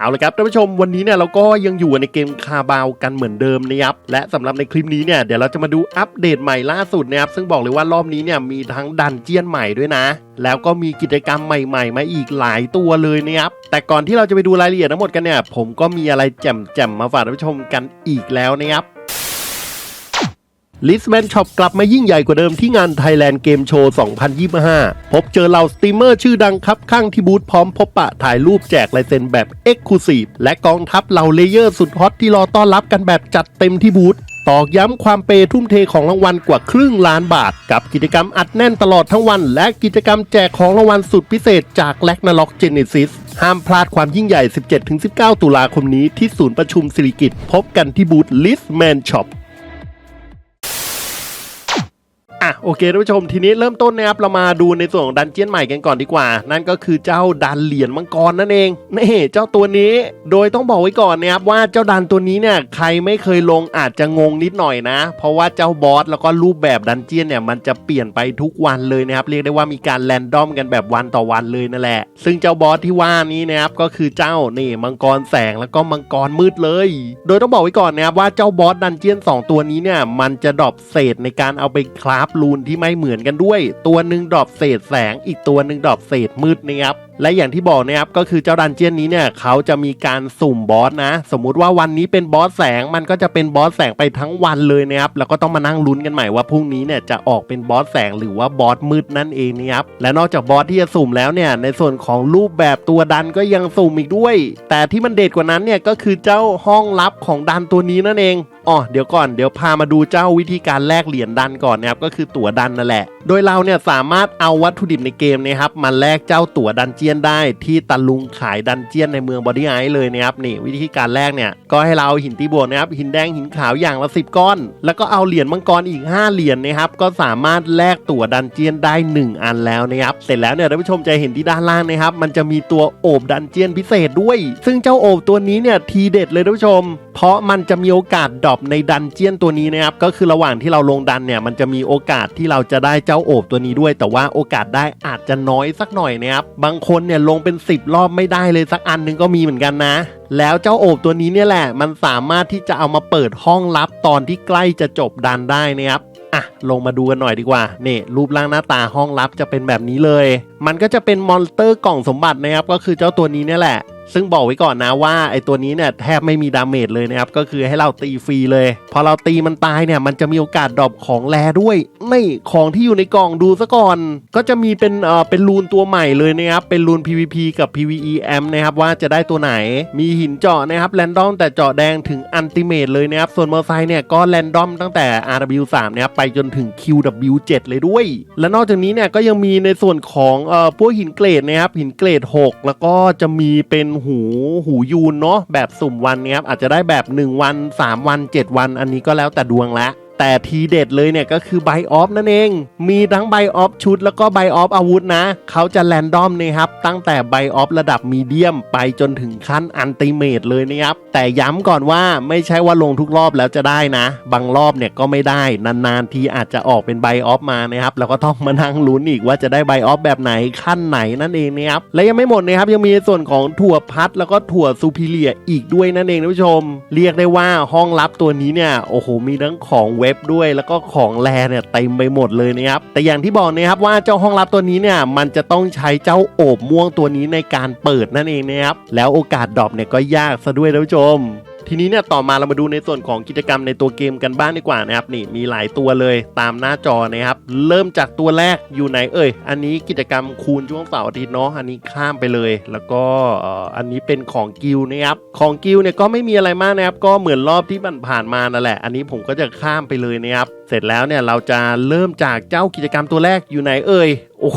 เอาละครับท่านผู้ชมวันนี้เนี่ยเราก็ยังอยู่ในเกมคาบาวกันเหมือนเดิมนะครับและสำหรับในคลิปนี้เนี่ยเดี๋ยวเราจะมาดูอัปเดตใหม่ล่าสุดนะครับซึ่งบอกเลยว่ารอบนี้เนี่ยมีทั้งดันเจียนใหม่ด้วยนะ แล้วก็มีกิจกรรมใหม่ ๆ มาอีกหลายตัวเลยนะครับแต่ก่อนที่เราจะไปดูรายละเอียดทั้งหมดกันเนี่ยผมก็มีอะไรแจ่มๆมาฝากท่านผู้ชมกันอีกแล้วนะครับ ลิสแมนช็อปกลับมายิ่งใหญ่กว่าเดิมที่งาน Thailand Game Show 2025 พบเจอเหล่าสตรีมเมอร์ชื่อดังครับข้างที่บูธพร้อมพบปะถ่ายรูปแจกลายเซ็นแบบ e x c l u s i v e และกองทัพเหล่าเลเยอร์สุดฮอตที่รอต้อนรับกันแบบจัดเต็มที่บูธตอกย้ำความเปทุ่มเทของรางวัลกว่าครึ่งล้านบาท กับกิจกรรมอัดแน่นตลอดทั้งวัน และกิจกรรมแจกของรางวัลสุดพิเศษจาก l a g n a r o k Genesis ห้ามพลาดความยิ่งใหญ่ 17-19 ตุลาคมนี้ที่ศูนย์ประชุมสิริกิตพบกันที่บูธ Listman Shop อ่ะโอเคท่านผู้ชมทีนี้เริ่มต้นนะครับเรามาดูในส่วนของดันเจียนใหม่กันก่อนดีกว่า นั่นก็คือเจ้าดันเหรียญมังกรนั่นเองนี่เจ้าตัวนี้โดยต้องบอกไว้ก่อนนะครับว่าเจ้าดันตัวนี้เนี่ยใครไม่เคยลงอาจจะงงนิดหน่อยนะ เพราะว่าเจ้าบอสแล้วก็รูปแบบดันเจียนเนี่ยมันจะเปลี่ยนไปทุกวันเลยนะครับเรียกได้ว่ามีการแรนดอมกันแบบวันต่อวันเลยนั่นแหละ ซึ่งเจ้าบอสที่ว่านี้นะครับก็คือเจ้านี่มังกรแสงแล้วก็มังกรมืดเลย โดยต้องบอกไว้ก่อนนะครับว่าเจ้าบอสดันเจียน 2 ตัวนี้เนี่ยมันจะดรอปเศษในการเอาไปคราฟรูนที่ไม่เหมือนกันด้วย ตัวหนึ่งดรอปเศษแสง อีกตัวหนึ่งดรอปเศษมืดนะครับและอย่างที่บอกนะครับก็คือเจ้าดันเจียนนี้เนี่ยเขาจะมีการสุ่มบอสนะ สมมุติว่าวันนี้เป็นบอสแสงมันก็จะเป็นบอสแสงไปทั้งวันเลยนะครับแล้วก็ต้องมานั่งลุ้นกันใหม่ว่าพรุ่งนี้เนี่ยจะออกเป็นบอสแสงหรือว่าบอสมืดนั่นเองนะครับและนอกจากบอสที่จะสุ่มแล้วเนี่ยในส่วนของรูปแบบตัวดันก็ยังสุ่มอีกด้วย แต่ที่มันเด็ดกว่านั้นเนี่ยก็คือเจ้าห้องลับของดันตัวนี้นั่นเอง อ๋อเดี๋ยวก่อนเดี๋ยวพามาดูเจ้าวิธีการแลกเหรียญดันก่อนนะครับก็คือตั๋วดันนั่นแหละ โดยเราเนี่ยสามารถเอาวัตถุดิบในเกมนะครับมาแลกเจ้าตั๋วดันเจียนได้ที่ตะลุงขายดันเจียนในเมืองบอดี้ไอซ์เลยนะครับนี่วิธีการแลกเนี่ยก็ให้เราเอาหินตีบวกนะครับหินแดงหินขาวอย่างละ 10 ก้อน แล้วก็เอาเหรียญมังกรอีก 5 เหรียญนะครับก็สามารถแลกตั๋วดันเจียนได้ 1 อันแล้วนะครับเสร็จแล้วเนี่ยท่านผู้ชมจะเห็นที่ด้านล่างนะครับมันจะมีตัวโอบดันเจียนพิเศษด้วย ซึ่งเจ้าโอบตัวนี้เนี่ยทีเด็ดเลยท่านผู้ชม เพราะมันจะมีโอกาสดรอปในดันเจียนตัวนี้นะครับก็คือระหว่างที่เราลงดันเนี่ยมันจะมีโอกาสที่เราจะได้เจ้าโอบตัวนี้ด้วย แต่ว่าโอกาสได้อาจจะน้อยสักหน่อยนะครับบางคนเนี่ยลงเป็น 10 รอบไม่ได้เลยสักอันหนึงก็มีเหมือนกันนะ แล้วเจ้าโอบตัวนี้เนี่ยแหละ มันสามารถที่จะเอามาเปิดห้องลับตอนที่ใกล้จะจบดันได้นะครับอะลงมาดูกันหน่อยดีกว่านี่รูปร่างหน้าตาห้องลับจะเป็นแบบนี้เลย มันก็จะเป็นมอนสเตอร์กล่องสมบัตินะครับก็คือเจ้าตัวนี้เนี่ยแหละ ซึ่งบอกไว้ก่อนนะว่าไอตัวนี้เนี่ยแทบไม่มีดาเมจเลยนะครับก็คือให้เราตีฟรีเลย พอเราตีมันตายเนี่ยมันจะมีโอกาสดรอปของแรด้วยไม่ของที่อยู่ในกล่องดูซะก่อน ก็จะมีเป็นเอ่อเป็นรูนตัวใหม่เลยนะครับเป็นรูน PVP กับ PVE M นะครับว่าจะได้ตัวไหน มีหินเจาะนะครับแรนดอมแต่เจาะแดงถึงอันติเมตเลยนะครับส่วนมอเตอร์ไซค์เนี่ยก็แรนดอมตั้งแต่ RW3 นะครับไปจนถึง QW7 เลยด้วย และนอกจากนี้เนี่ยก็ยังมีในส่วนของเอ่อพวกหินเกรดนะครับหินเกรด 6 แล้วก็จะมีเป็นหูหูยูนเนาะแบบสุ่มวันเนี้ยครับอาจจะได้แบบ 1 วัน 3 วัน 7 วัน อันนี้ก็แล้วแต่ดวงละ แต่ทีเด็ดเลยเนี่ยก็คือไบออฟนั่นเอง มีทั้งไบออฟชุดแล้วก็ไบออฟอาวุธนะ เขาจะแรนดอมนะครับตั้งแต่ไบออฟระดับมีเดียมไปจนถึงขั้นอันติเมตเลยนะครับ แต่ย้ำก่อนว่าไม่ใช่ว่าลงทุกรอบแล้วจะได้นะ บางรอบเนี่ยก็ไม่ได้นานๆทีอาจจะออกเป็นไบออฟมานะครับแล้วก็ต้องมานั่งลุ้นอีกว่าจะได้ไบออฟแบบไหนขั้นไหนนั่นเองนะครับและยังไม่หมดนะครับยังมีส่วนของถั่วพัดแล้วก็ถั่วซูพิเลียอีกด้วยนั่นเองท่านผู้ชม เรียกได้ว่าห้องลับตัวนี้เนี่ยโอ้โหมีทั้งของเวบด้วย แล้วก็ของแลเนี่ยเต็มไปหมดเลยนะครับ แต่อย่างที่บอกนะครับว่าเจ้าห้องลับตัวนี้เนี่ยมันจะต้องใช้เจ้าโอบม่วงตัวนี้ในการเปิดนั่นเองนะครับแล้วโอกาสดรอปเนี่ยก็ยากซะด้วยท่านผู้ชม ทีนี้เนี่ยต่อมาเรามาดูในส่วนของกิจกรรมในตัวเกมกันบ้างดีกว่านะครับนี่มีหลายตัวเลยตามหน้าจอนะครับ เริ่มจากตัวแรกอยู่ไหนเอ่ย อันนี้กิจกรรมคูณช่วงเสาร์อาทิตย์เนาะอันนี้ข้ามไปเลย แล้วก็อันนี้เป็นของกิลนะครับของกิลเนี่ยก็ไม่มีอะไรมากนะครับก็เหมือนรอบที่มันผ่านมานั่นแหละ อันนี้ผมก็จะข้ามไปเลยนะครับเสร็จแล้วเนี่ยเราจะเริ่มจากเจ้ากิจกรรมตัวแรกอยู่ไหนเอ่ยโอ้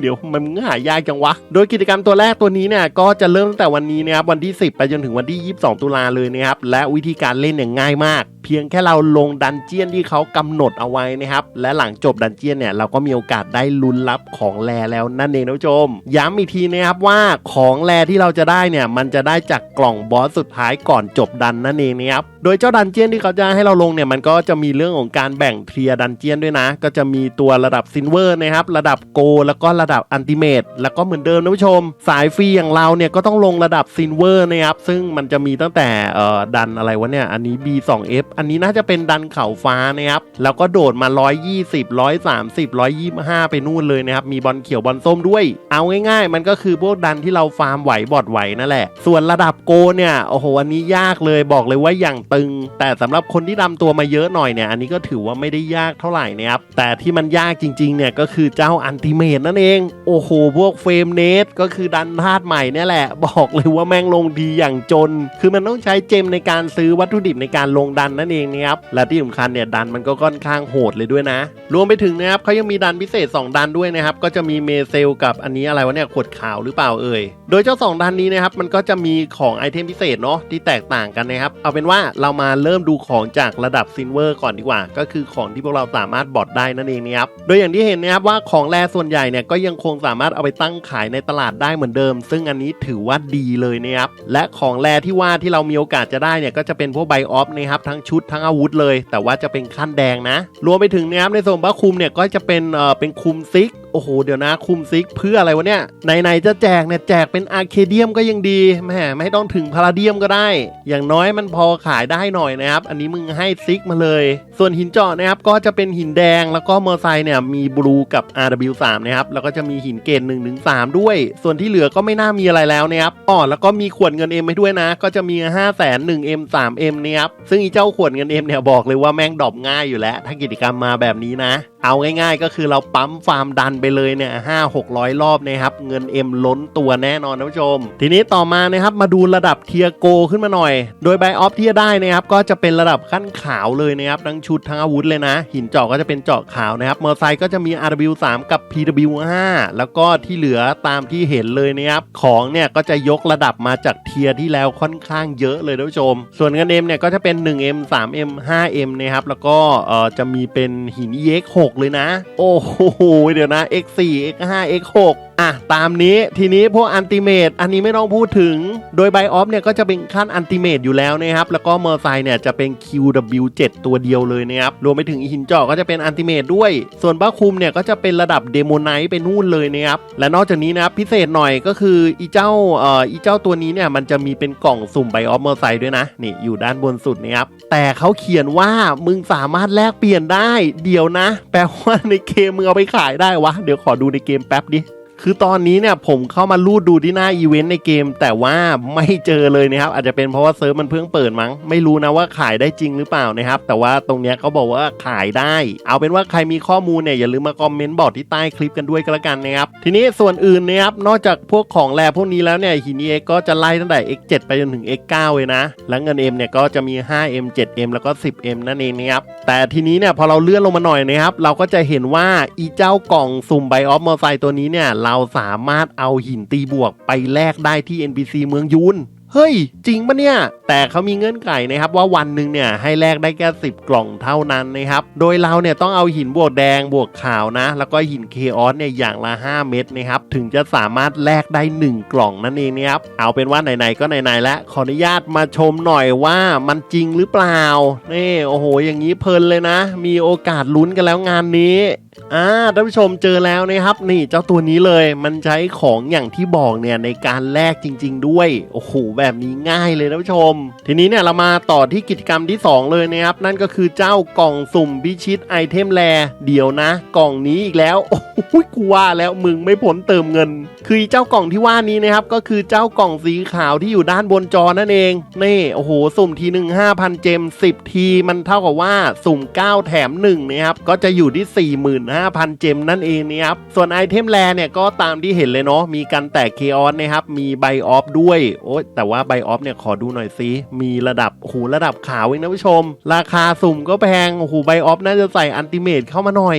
เดี๋ยวมันง่ายยากจังวะ โดยกิจกรรมตัวแรกตัวนี้เนี่ยก็จะเริ่มตั้งแต่วันนี้นะครับวันที่ 10 ไปจนถึงวันที่ 22 ตุลาเลยนะครับและวิธีการเล่นเนี่ยง่ายมาก เพียงแค่เราลงดันเจียนที่เขากำหนดเอาไว้นะครับและหลังจบดันเจียนเนี่ยเราก็มีโอกาสได้ลุ้นรับของแลแล้วนั่นเองนะผู้ชม ย้ำอีกทีนะครับว่าของแลที่เราจะได้เนี่ยมันจะได้จากกล่องบอสสุดท้ายก่อนจบดันนั่นเองนะครับโดยเจ้าดันเจียนที่เขาจะให้เราลงเนี่ยมันก็จะมีเรื่องของการแบ่งเทียดันเจียนด้วยนะ ก็จะมีตัวระดับซินเวอร์นะครับระดับโก แล้วก็ระระดับอันติเมตแล้วก็เหมือนเดิมนะผู้ชม สายฟรีอย่างเราเนี่ยก็ต้องลงระดับซินเวอร์นะครับซึ่งมันจะมีตั้งแต่เอ่อดันอะไรวะเนี่ยอันนี้ B2F อันนี้น่าจะเป็นดันเข่าฟ้านะครับแล้วก็โดดมา 120 130 125 ไปนู่นเลยนะครับมีบอลเขียวบอลส้มด้วย เอาง่ายๆ มันก็คือพวกดันที่เราฟาร์มไหวบอดไหวนั่นแหละ ส่วนระดับโกเนี่ยโอ้โหอันนี้ยากเลยบอกเลยว่าอย่างตึง แต่สำหรับคนที่ดำตัวมาเยอะหน่อยเนี่ยอันนี้ก็ถือว่าไม่ได้ยากเท่าไหร่นะครับแต่ที่มันยากจริงๆเนี่ยก็คือเจ้าอันติเมตนั่นเองโอ้โห พวกเฟรมเนตก็คือดันธาตุใหม่เนี่ยแหละ บอกเลยว่าแม่งลงดีอย่างจน คือมันต้องใช้เจมในการซื้อวัตถุดิบในการลงดันนั่นเองนะครับ และที่สำคัญเนี่ยดันมันก็ค่อนข้างโหดเลยด้วยนะ รวมไปถึงนะครับเขายังมีดันพิเศษ 2 ดันด้วยนะครับ ก็จะมีเมเซลกับอันนี้อะไรวะเนี่ยขวดขาวหรือเปล่าเอ่ย โดยเจ้า 2 ดันนี้นะครับมันก็จะมีของไอเทมพิเศษเนาะที่แตกต่างกันนะครับ เอาเป็นว่าเรามาเริ่มดูของจากระดับซินเวอร์ก่อนดีกว่า ก็คือของที่พวกเราสามารถบอดได้นั่นเองนะครับ โดยอย่างที่เห็นนะครับว่าของแรส่วนใหญ่เนี่ยก็็ยังคงสามารถเอาไปตั้งขายในตลาดได้เหมือนเดิม ซึ่งอันนี้ถือว่าดีเลยนะครับ และของแร่ที่ว่าที่เรามีโอกาสจะได้เนี่ยก็จะเป็นพวกไบออฟนะครับทั้งชุดทั้งอาวุธเลย แต่ว่าจะเป็นขั้นแดงนะ รวมไปถึงนะครับในส่วนพระคุมเนี่ยก็จะเป็นเอ่อเป็นคุมซิก อ้โห เดี๋ยวนะคุมซิกเพื่ออะไรวะเนี่ยไหนๆจะแจกเนี่ยแจกเป็นอาร์เคเดียมก็ยังดีแหมไม่ต้องถึงพาราเดียมก็ได้ อย่างน้อยมันพอขายได้หน่อยนะครับ อันนี้มึงให้ซิกมาเลย ส่วนหินเจาะนะครับก็จะเป็นหินแดงแล้วก็มอไซค์เนี่ยมีบลูกับ RW3 นะครับแล้วก็จะมีหินเกรด1ถึง3ด้วย ส่วนที่เหลือก็ไม่น่ามีอะไรแล้วนะครับอ๋อแล้วก็มีขวดเงิน M ให้ด้วยนะ ก็จะมี 5 0 0 0 0 1 M 3 M เนี่ยครับซึ่งอีเจ้าขวดเงิน M เนี่ยบอกเลยว่าแม่งดรอปง่ายอยู่แล้วถ้ากิจกรรมมาแบบนี้นะ เอาง่ายๆ ก็คือเราปั๊มฟาร์มดันไปเลยเนี่ยห้าหกร้อยรอบนะครับ เงิน M ล้นตัวแน่นอนนะผู้ชม ทีนี้ต่อมานะครับมาดูระดับเทียโกขึ้นมาหน่อย โดยไบออฟที่จะได้นะครับก็จะเป็นระดับขั้นขาวเลยนะครับทั้งชุดทั้งอาวุธเลยนะ หินเจาะก็จะเป็นเจาะขาวนะครับมอเตอร์ไซค์ก็จะมี RW3 กับ PW5 แล้วก็ที่เหลือตามที่เห็นเลยนะครับของเนี่ยก็จะยกระดับมาจากเทียที่แล้วค่อนข้างเยอะเลยท่านผู้ชม ส่วนเงิน M เนี่ยก็จะเป็น 1M 3M 5M นะครับแล้วก็เอ่อจะมีเป็นหิน EX6 เลยนะ โอ้โห เดี๋ยวนะ X4 X5 X6 อะตามนี้ทีนี้พวกอันติเมตอันนี้ไม่ต้องพูดถึง โดยไบออฟเนี่ยก็จะเป็นขั้นอันติเมตอยู่แล้วนะครับ แล้วก็มอร์ไซค์เนี่ยจะเป็น QW7 ตัวเดียวเลยนะครับ รวมไปถึงหินเจาะก็จะเป็นอันติเมตด้วย ส่วนบ้าคุมเนี่ยก็จะเป็นระดับเดโมไนท์ไปนู่นเลยนะครับ และนอกจากนี้นะครับพิเศษหน่อยก็คืออีเจ้าเอ่ออีเจ้าตัวนี้เนี่ยมันจะมีเป็นกล่องสุ่มไบออฟมอร์ไซค์ด้วยนะนี่อยู่ด้านบนสุดนะครับแต่เขาเขียนว่ามึงสามารถแลกเปลี่ยนได้เดี๋ยวนะ แปลว่าในเกมมึงเอาไปขายได้วะเดี๋ยวขอดูในเกมแป๊บดิ คือตอนนี้เนี่ยผมเข้ามาลูดดูที่หน้าอีเวนต์ในเกม แต่ว่าไม่เจอเลยนะครับ อาจจะเป็นเพราะว่าเซิร์ฟมันเพิ่งเปิดมั้ง ไม่รู้นะว่าขายได้จริงหรือเปล่านะครับ แต่ว่าตรงเนี้ยเขาบอกว่าขายได้ เอาเป็นว่าใครมีข้อมูลเนี่ยอย่าลืมมาคอมเมนต์บอกที่ใต้คลิปกันด้วยก็แล้วกันนะครับ ทีนี้ส่วนอื่นนะครับนอกจากพวกของแร่พวกนี้แล้วเนี่ยหินเอ็กก็จะไล่ตั้งแต่ X7 ไปจนถึง X9 เลยนะ แล้วเงิน M เนี่ยก็จะมี 5M 7M แล้วก็ 10M นั่นเองนะครับ แต่ทีนี้เนี่ยพอเราเลื่อนลงมาหน่อยนะครับ เราก็จะเห็นว่าอีเจ้ากล่องสุ่มไบออฟมอไซค์ตัวนี้เนี่ยเราสามารถเอาหินตีบวกไปแลกได้ที่ NPC เมืองยูนเฮ้ย จริงปะเนี่ย แต่เขามีเงื่อนไขนะครับว่าวันหนึ่งเนี่ยให้แลกได้แค่10 กล่องเท่านั้นนะครับ โดยเราเนี่ยต้องเอาหินบวกแดงบวกขาวนะ แล้วก็หินเคออสเนี่ยอย่างละ 5 เม็ดนะครับ ถึงจะสามารถแลกได้ 1 กล่องนั่นเองนะครับ เอาเป็นว่าไหนๆก็ไหนๆแล้วขออนุญาตมาชมหน่อยว่ามันจริงหรือเปล่า นี่โอ้โห อย่างนี้เพลินเลยนะ มีโอกาสลุ้นกันแล้วงานนี้ อ่าท่านผู้ชมเจอแล้วนะครับ นี่เจ้าตัวนี้เลยมันใช้ของอย่างที่บอกเนี่ยในการแลกจริง ๆ ด้วยโอ้โหแบบนี้ง่ายเลยท่านผู้ชม ทีนี้เนี่ยเรามาต่อที่กิจกรรมที่ 2 เลยนะครับนั่นก็คือเจ้ากล่องสุ่มพิชิตไอเทมแลเดี๋ยวนะ กล่องนี้อีกแล้วโอ้โหกูว่าแล้วมึงไม่พ้นเติมเงิน คือเจ้ากล่องที่ว่านี้นะครับก็คือเจ้ากล่องสีขาวที่อยู่ด้านบนจอนั่นเองนี่โอ้โหสุ่มทีหนึ่ง5,000เจม10ทีมันเท่ากับว่าสุ่ม 9 แถม1นะครับก็จะอยู่ที่5,000 เจมนั่นเองนะครับส่วนไอเทมแลเนี่ยก็ตามที่เห็นเลยเนาะมีกันแตกเคออสนะครับมีไบออฟด้วยโอ้ยแต่ว่าไบออฟเนี่ยขอดูหน่อยซิมีระดับโอ้โหระดับขาวเองนะผู้ชม ราคาสุ่มก็แพงโอ้โหไบออฟน่าจะใส่อันติเมตเข้ามาหน่อย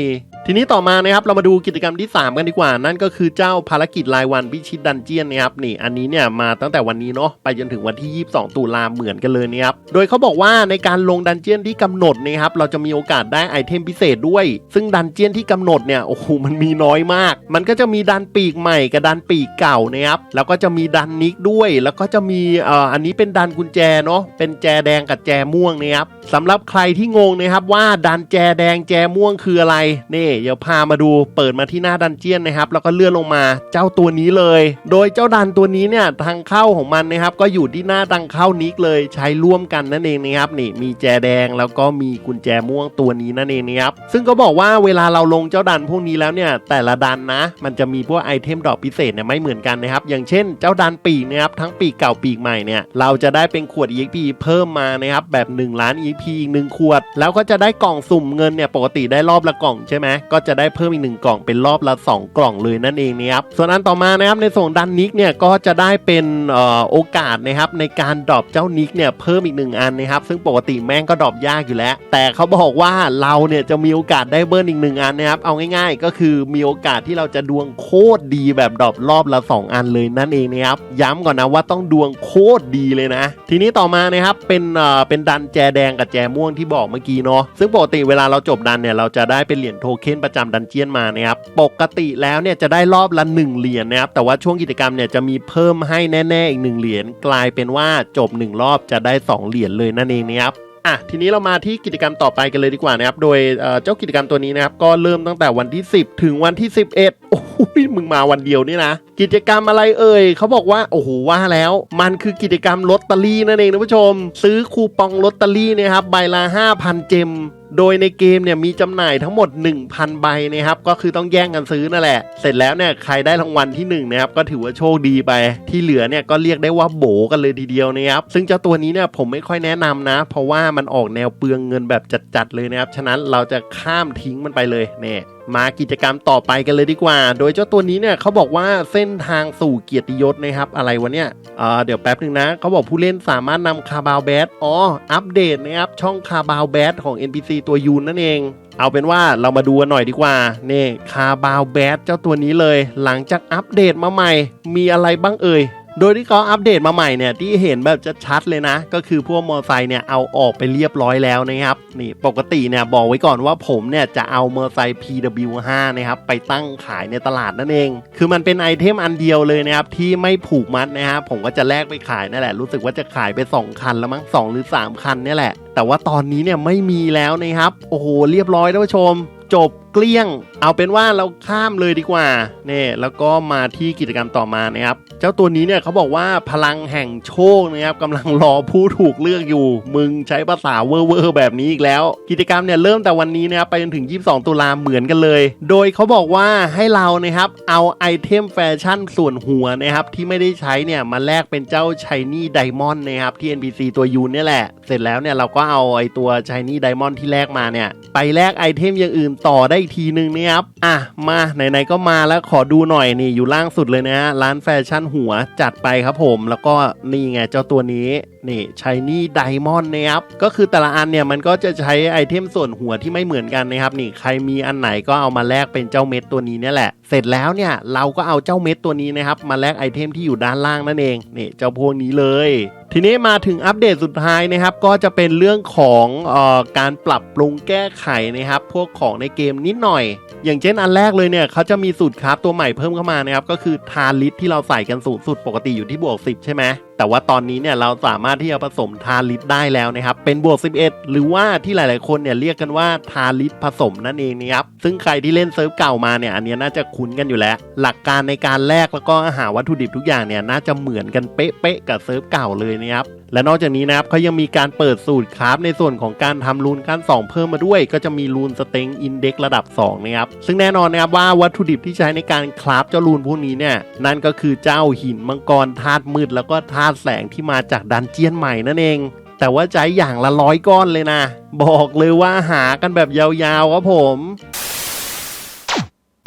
ทีนี้ต่อมานะครับเรามาดูกิจกรรมที่ 3 กันดีกว่า นั่นก็คือเจ้าภารกิจรายวันพิชิตดันเจียนนะครับนี่อันนี้เนี่ยมาตั้งแต่วันนี้เนาะไปจนถึงวันที่ 22 ตุลาเหมือนกันเลยนะครับโดยเขาบอกว่าในการลงดันเจียนที่กำหนดนะครับเราจะมีโอกาสได้ไอเทมพิเศษด้วย ซึ่งดันเจียนที่กำหนดเนี่ยโอ้โหมันมีน้อยมาก มันก็จะมีดันปีกใหม่กับดันปีกเก่านะครับแล้วก็จะมีดันนิกด้วย แล้วก็จะมีเอ่ออันนี้เป็นดันกุญแจเนาะเป็นแจแดงกับแจม่วงนะครับสำหรับใครที่งงนะครับว่าดันแจแดงแจม่วงคืออะไรนี่เดี๋ยวพามาดูเปิดมาที่หน้าดันเจียนนะครับแล้วก็เลื่อนลงมาเจ้าตัวนี้เลย โดยเจ้าดันตัวนี้เนี่ยทางเข้าของมันนะครับก็อยู่ที่หน้าทางเข้านิกเลยใช้ร่วมกันนั่นเองนะครับนี่มีแจแดงแล้วก็มีกุญแจม่วงตัวนี้นั่นเองนะครับซึ่งก็บอกว่าเวลาเราลงเจ้าดันพวกนี้แล้วเนี่ยแต่ละดันนะ มันจะมีพวกไอเทมดอกพิเศษเนี่ยไม่เหมือนกันนะครับอย่างเช่น เจ้าดันปีกนะครับทั้งปีกเก่าปีกใหม่เนี่ยเราจะได้เป็นขวด EXP เพิ่มมานะครับแบบ 1 ล้าน EXP อีกหนึ่งขวด แล้วก็จะได้กล่องสุ่มเงินเนี่ยปกติได้รอบละกล่องใช่ไหมก็จะได้เพิ่มอีกหนึ่งกล่องเป็นรอบละ 2 กล่องเลยนั่นเองนะครับส่วนอันต่อมานะครับในส่วนดันนิกเนี่ยก็จะได้เป็นออโอกาสนะครับในการดรอปเจ้านิกเนี่ยเพิ่มอีกหนึ่งอันนะครับซึ่งปกติแม่งก็ดรอปยากอยู่แล้ว แต่เขาบอกว่าเราเนี่ยจะมีโอกาสได้เบิร์นอีกหนึ่งอันนะครับเอาง่ายๆ ก็คือมีโอกาสที่เราจะดวงโคตรดีแบบดรอปรอบละ 2 อันเลยนั่นเองนะครับย้ำก่อนนะว่าต้องดวงโคตรดีเลยนะ ทีนี้ต่อมานะครับเป็นเอ่อเป็นดันแจแดงกับแจม่วงที่บอกเมื่อกี้เนาะซึ่งปกติเวลาเราจบดันเนี่ยเราจะได้เป็นเหรียญโทเค็นประจำดันเจียนมานะครับปกติแล้วเนี่ยจะได้รอบละ1เหรียญนะครับแต่ว่าช่วงกิจกรรมเนี่ยจะมีเพิ่มให้แน่ๆอีก1เหรียญกลายเป็นว่าจบ 1 รอบจะได้ 2 เหรียญเลยนั่นเองนะครับอะทีนี้เรามาที่กิจกรรมต่อไปกันเลยดีกว่านะครับ โดยเอ่อเจ้ากิจกรรมตัวนี้นะครับ ก็เริ่มตั้งแต่วันที่ 10 ถึงวันที่ 11โอ้โหมึงมาวันเดียวนี่นะ กิจกรรมอะไรเอ่ยเขาบอกว่า โอ้โหว่าแล้ว มันคือกิจกรรมลอตเตอรี่นั่นเองนะผู้ชม ซื้อคูปองลอตเตอรี่นะครับใบละ 5,000 เจมโดยในเกมเนี่ยมีจำหน่ายทั้งหมด 1,000 ใบนะครับ ก็คือต้องแย่งกันซื้อนั่นแหละ เสร็จแล้วเนี่ยใครได้รางวัลที่1นะครับก็ถือว่าโชคดีไป ที่เหลือเนี่ยก็เรียกได้ว่าโบกันเลยทีเดียวนะครับ ซึ่งเจ้าตัวนี้เนี่ยผมไม่ค่อยแนะนำนะ เพราะว่ามันออกแนวเปลืองเงินแบบจัดๆเลยนะครับ ฉะนั้นเราจะข้ามทิ้งมันไปเลยเนี่ย มากิจกรรมต่อไปกันเลยดีกว่า โดยเจ้าตัวนี้เนี่ยเขาบอกว่าเส้นทางสู่เกียรติยศนะครับอะไรวะเนี่ยเเดี๋ยวแป๊บหนึ่งนะเขาบอกผู้เล่นสามารถนำคาบาวแบดอ๋ออัปเดตนะครับช่องคาบาวแบดของ NPC ตัวยูนนั่นเอง เอาเป็นว่าเรามาดูกันหน่อยดีกว่านี่คาบาวแบดเจ้าตัวนี้เลย หลังจากอัปเดตมาใหม่ มีอะไรบ้างเอ่ย โดยที่เขาอัปเดตมาใหม่เนี่ยที่เห็นแบบจะชัดเลยนะ ก็คือพวกมอเตอร์ไซค์เนี่ยเอาออกไปเรียบร้อยแล้วนะครับนี่ปกติเนี่ยบอกไว้ก่อนว่าผมเนี่ยจะเอามอเตอร์ไซค์ PW5 นะครับไปตั้งขายในตลาดนั่นเอง คือมันเป็นไอเทมอันเดียวเลยนะครับที่ไม่ผูกมัดนะครับผมก็จะแลกไปขายนั่นแหละรู้สึกว่าจะขายไป 2 คันแล้วมั้ง2หรือ 3 คันนี่แหละ แต่ว่าตอนนี้เนี่ยไม่มีแล้วนะครับโอ้โหเรียบร้อยท่านผู้ชม จบ เกลี้ยง เอาเป็นว่าเราข้ามเลยดีกว่าเนี่ยแล้วก็มาที่กิจกรรมต่อมานะครับเจ้าตัวนี้เนี่ยเขาบอกว่าพลังแห่งโชคนะครับกำลังรอผู้ถูกเลือกอยู่ มึงใช้ภาษาเวอร์เวอร์แบบนี้อีกแล้ว กิจกรรมเนี่ยเริ่มแต่วันนี้นะครับไปจนถึง 22 ตุลาเหมือนกันเลย โดยเขาบอกว่าให้เรานะครับเอาไอเทมแฟชั่นส่วนหัวนะครับที่ไม่ได้ใช้เนี่ยมาแลกเป็นเจ้าชายนี่ไดมอนด์นะครับที่ NPC ตัวยูนเนี่ยแหละ เสร็จแล้วเนี่ยเราก็เอาไอตัวชายนี่ไดมอนด์ที่แลกมาเนี่ยไปแลกไอเทมอย่างอื่นต่อได้อีกทีนึงนะครับ อะ มาไหนๆก็มาแล้วขอดูหน่อยนี่อยู่ล่างสุดเลยนะฮะร้านแฟชั่นหัวจัดไปครับผม แล้วก็นี่ไงเจ้าตัวนี้ นี่ชายนี่ไดมอนด์นะครับก็คือแต่ละอันเนี่ยมันก็จะใช้ไอเทมส่วนหัวที่ไม่เหมือนกันนะครับนี่ใครมีอันไหนก็เอามาแลกเป็นเจ้าเม็ดตัวนี้เนี่ยแหละ เสร็จแล้วเนี่ยเราก็เอาเจ้าเม็ดตัวนี้นะครับมาแลกไอเทมที่อยู่ด้านล่างนั่นเองนี่เจ้าพวกนี้เลย ทีนี้มาถึงอัปเดตสุดท้ายนะครับ ก็จะเป็นเรื่องของออการปรับปรุงแก้ไขนะครับ พวกของในเกมนิดหน่อย อย่างเช่นอันแรกเลยเนี่ยเขาจะมีสูตรคราฟตัวใหม่เพิ่มเข้ามานะครับก็คือทาลิตที่เราใส่กันสูงสุดปกติอยู่ที่บวก10 ใช่ไหม แต่ว่าตอนนี้เนี่ยเราสามารถที่จะผสมทาลิตได้แล้วนะครับ เป็นบวก 11 หรือว่าที่หลาย ๆ คนเนี่ยเรียกกันว่าทาลิตผสมนั่นเองนะครับ ซึ่งใครที่เล่นเซิร์ฟเก่ามาเนี่ยอันนี้น่าจะคุ้นกันอยู่แล้ว หลักการในการแลกแล้วก็หาวัตถุดิบทุกอย่างเนี่ยน่าจะเหมือนกันเป๊ะ ๆ กับเซิร์ฟเก่าเลยนะครับและนอกจากนี้นะครับเขายังมีการเปิดสูตรคราฟในส่วนของการทำรูนขั้น 2 เพิ่มมาด้วย ก็จะมีรูนสเต็งอินเด็กระดับ2นะครับซึ่งแน่นอนนะครับว่าวัตถุดิบที่ใช้ในการคราฟเจ้ารูนพวกนี้เนี่ยนั่นก็คือเจ้าหินมังกรธาตุมืดแล้วก็ธาตุแสงที่มาจากดันเจียนใหม่นั่นเอง แต่ว่าใจอย่างละร้อยก้อนเลยนะ บอกเลยว่าหากันแบบยาวๆครับผม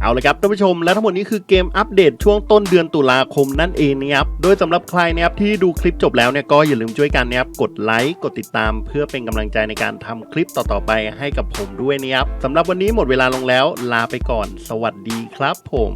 เอาเลยครับท่านผู้ชมและทั้งหมดนี้คือเกมอัปเดตช่วงต้นเดือนตุลาคมนั่นเองนะครับโดยสำหรับใครนะครับที่ดูคลิปจบแล้วเนี่ยก็อย่าลืมช่วยกันนะครับกดไลค์กดติดตามเพื่อเป็นกำลังใจในการทำคลิปต่อๆไปให้กับผมด้วยนะครับสำหรับวันนี้หมดเวลาลงแล้วลาไปก่อน สวัสดีครับผม